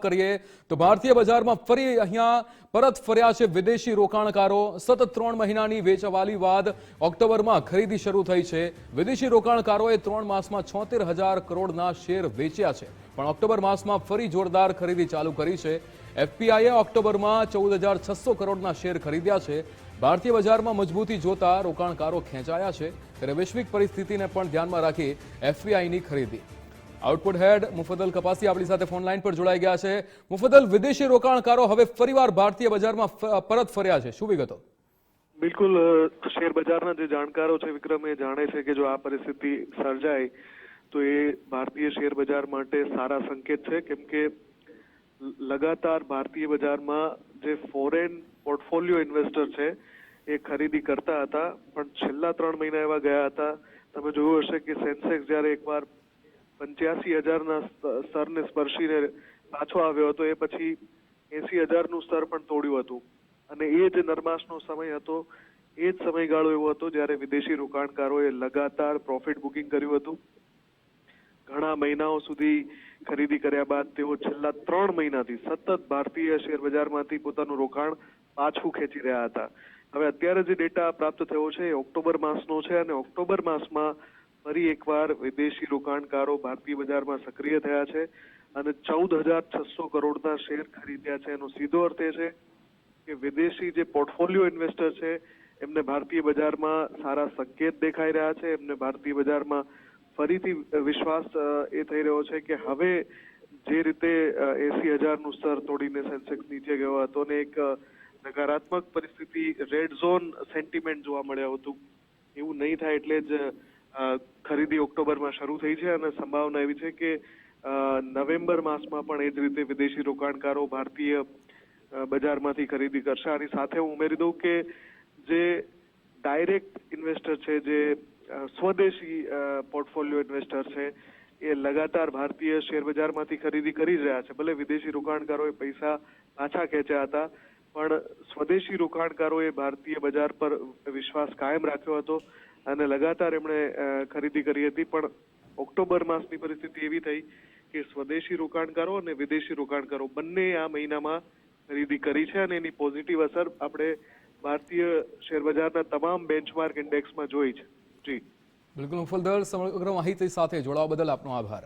કરીએ, તો ભારતીય બજારમાં ફરી અહીંયા પરત ફર્યા છે વિદેશી રોકાણકારો. સતત ત્રણ મહિનાની વેચવાલી બાદ ઓક્ટોબરમાં ખરીદી શરૂ થઈ છે. વિદેશી રોકાણકારોએ ત્રણ માસમાં છોતેર હજાર કરોડના શેર વેચ્યા છે. પણ ઓક્ટોબર માસમાં ફરી જોરદાર ખરીદી ચાલુ કરી છે. એફપીઆઈએ ઓક્ટોબરમાં ચૌદ હજાર છસો કરોડના શેર ખરીદ્યા છે. ભારતીય બજારમાં મજબૂતી જોતા રોકાણકારો ખેંચાયા છે. ત્યારે વૈશ્વિક પરિસ્થિતિને પણ ધ્યાનમાં રાખી એફપીઆઈની ખરીદી. આઉટપુટ હેડ મુફદલ કપાસી આપણી સાથે ફોન લાઈન પર જોડાઈ ગયા છે. મુફદલ વિદેશી રોકાણકારો હવે ફરીવાર ભારતીય બજારમાં પરત ફર્યા છે. શું વિગતો? બિલકુલ શેર બજારના જે જાણકારો છે, વિક્રમ, એ જાણે છે કે જો આ પરિસ્થિતિ સર્જાય, તો એ ભારતીય શેર બજાર માટે સારા સંકેત છે. કેમ કે લગાતાર ભારતીય બજારમાં જે ફોરેન પોર્ટફોલિયો ઇન્વેસ્ટર છે, એ ખરીદી કરતા હતા. પણ છેલ્લા ત્રણ મહિના એવા ગયા હતા. તમે જોયું હશે કે સેન્સેક્સ જ્યારે એકવાર પંચ્યાસી હજારના સ્તરને સ્પર્શીને પાછો આવ્યો હતો. એ પછી એસી હજારનું સ્તર પણ તોડ્યું હતું. અને એ જ નરમાશનો સમય હતો. એ જ સમયગાળો એવો હતો જ્યારે વિદેશી રોકાણકારોએ લગાતાર પ્રોફિટ બુકિંગ કર્યું હતું. ઘણા મહિનાઓ સુધી ખરીદી કર્યા બાદ તેઓ છેલ્લા ત્રણ મહિનાથી સતત ભારતીય શેર બજારમાંથી પોતાનું રોકાણ પાછું ખેંચી રહ્યા હતા. હવે અત્યારે જે ડેટા પ્રાપ્ત થયો છે એ ઓક્ટોબર માસનો છે અને ઓક્ટોબર માસમાં ફરી એકવાર વિદેશી રોકાણકારો ભારતીય બજારમાં સક્રિય થયા છે અને ચૌદ હજાર છસો કરોડના શેર ખરીદ્યા છે. એનો સીધો અર્થ એ છે કે વિદેશી જે પોર્ટફોલિયો ઇન્વેસ્ટર છે, એમને ભારતીય બજારમાં સારા સંકેત દેખાઈ રહ્યા છે. એમને ભારતીય બજારમાં ફરીથી વિશ્વાસ એ થઈ રહ્યો છે કે હવે જે રીતે એસી હજારનું સ્તર તોડીને સેન્સેક્સ નીચે ગયો હતો ને એક નકારાત્મક પરિસ્થિતિ, રેડ ઝોન સેન્ટિમેન્ટ જોવા મળ્યું હતું. એવું નહીં થાય એટલે જ ખરીદી ઓક્ટોબરમાં શરૂ થઈ છે અને સંભાવના એવી છે કે નવેમ્બર માસમાં પણ એ જ રીતે વિદેશી રોકાણકારો ભારતીય બજારમાંથી ખરીદી કરશે. આની સાથે હું ઉમેરી દઉં કે જે ડાયરેક્ટ ઇન્વેસ્ટર છે, જે સ્વદેશી પોર્ટફોલિયો ઇન્વેસ્ટર છે, એ લગાતાર ભારતીય શેરબજારમાંથી ખરીદી કરી રહ્યા છે. ભલે વિદેશી રોકાણકારોએ પૈસા પાછા ખેંચ્યા હતા, પણ સ્વદેશી રોકાણકારોએ ભારતીય બજાર પર વિશ્વાસ કાયમ રાખ્યો હતો. અને લગાતાર એમણે ખરીદી કરી હતી. પણ ઓક્ટોબર માસની પરિસ્થિતિ એવી થઈ કે સ્વદેશી રોકાણકારો અને વિદેશી રોકાણકારો બંને આ મહિનામાં ખરીદી કરી છે અને એની પોઝિટિવ અસર આપણે ભારતીય શેર બજારના તમામ બેન્ચમાર્ક ઇન્ડેક્સમાં જોઈ છે. જી. બિલકુલ મુફદ્દલ સમગ્ર માહિતી સાથે જોડાવા બદલ આપનો આભાર.